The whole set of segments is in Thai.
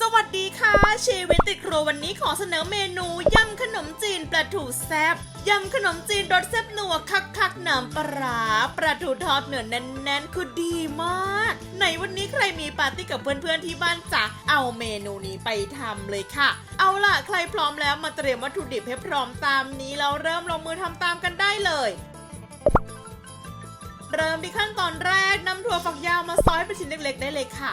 สวัสดีค่ะ ชีวิตติดครัววันนี้ขอเสนอเมนูยำขนมจีนปลาทูแซบยำขนมจีนรสแซบนัวคักคักๆน้ำปลาปลาทูทอดเนื้อแน่นๆคือดีมากไหนวันนี้ใครมีปาร์ตี้กับเพื่อนๆที่บ้านจะเอาเมนูนี้ไปทำเลยค่ะ เอาล่ะใครพร้อมแล้วมาเตรียมวัตถุดิบให้พร้อมตามนี้แล้วเริ่มลงมือทำตามกันได้เลยเริ่มที่ขั้นตอนแรกนำถั่วฝักยาวมาซอยเป็นชิ้นเล็กๆได้เลยค่ะ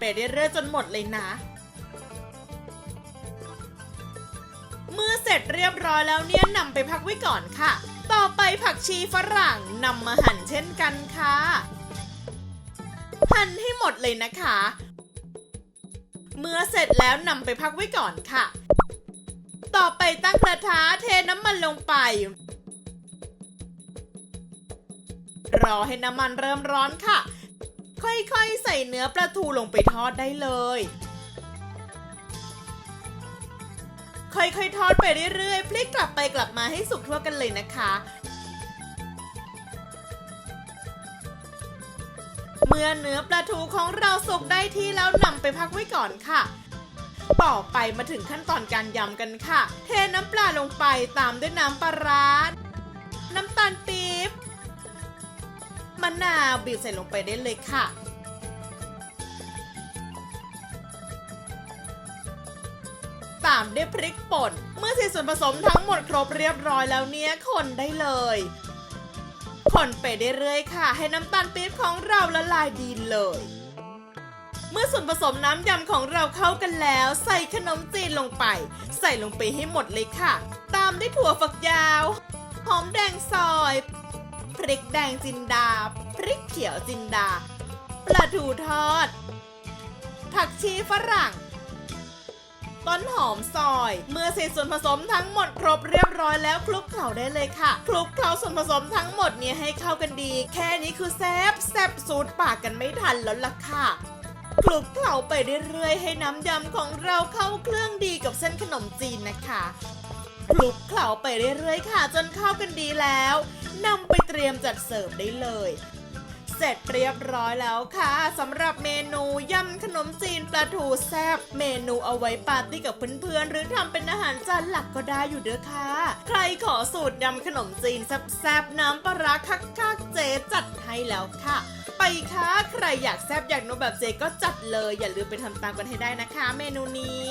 ไปเรื่อยๆจนหมดเลยนะ เมื่อเสร็จเรียบร้อยแล้วเนี่ยนำไปพักไว้ก่อนค่ะ ต่อไปผักชีฝรั่งนำมาหั่นเช่นกันค่ะ หั่นให้หมดเลยนะคะ เมื่อเสร็จแล้วนำไปพักไว้ก่อนค่ะ ต่อไปตั้งกระทะเทน้ำมันลงไปรอให้น้ำมันเริ่มร้อนค่ะ ค่อยๆ ใส่เนื้อปลาทูลงไปทอดได้เลย ค่อยๆ ทอดไปเรื่อยๆ พลิกกลับไปกลับมาให้สุกทั่วกันเลยนะคะ เมื่อเนื้อปลาทูของเราสุกได้ที่แล้วนำไปพักไว้ก่อนค่ะต่อไปมาถึงขั้นตอนการยำกันค่ะ เทน้ำปลาลงไปตามด้วยน้ำปลาร้าน้ำตาลปี๊บมะนาวบีบใส่ลงไปได้เลยค่ะามด้วยพริกป่น เมื่อส่ส่วนผสมทั้งหมดครบเรียบร้อยแล้วเนี่ยคนได้เลยคนไปเรื่อยๆค่ะ ให้น้ำตาลปี๊บของเราละลายดีเลย เมื่อส่วนผสมน้ำยำของเราเข้ากันแล้ว ใส่ขนมจีนลงไป ใส่ลงไปให้หมดเลยค่ะ ตามด้วยถั่วฝักยาว หอมแดงซอย พริกแดงจินดา พริกเขียวจินดา ปลาทูทอด ผักชีฝรั่ง ต้นหอมซอย เมื่อใส่ส่วนผสมทั้งหมดครบเรียบร้อยแล้วคลุกเคล้าได้เลยค่ะ คลุกเคล้าส่วนผสมทั้งหมดเนี่ยให้เข้ากันดี แค่นี้คือแซบแซบสูตรปากกันไม่ทันแล้วล่ะค่ะคลุกเคล้าไปเรื่อยๆ ให้น้ำยำของเราเข้าเครื่องดีกับเส้นขนมจีนนะคะคลุกเคล้าไปเรื่อยๆ ค่ะ จนเข้ากันดีแล้วนำไปเตรียมจัดเสิร์ฟได้เลย เสร็จเรียบร้อยแล้วค่ะสำหรับเมนูยำขนมจีนปลาทูแซบเมนูเอาไว้ปาร์ตี้กับเพื่อนๆหรือทำเป็นอาหารจานหลักก็ได้อยู่เด้อค่ะ ใครขอสูตรยำขนมจีนแซบๆน้ำปลาร้าคักๆเจจัดให้แล้วค่ะ ไปค่ะใครอยากแซบอยากนัวแบบเจก็จัดเลย อย่าลืมไปทำตามกันให้ได้นะคะ เมนูนี้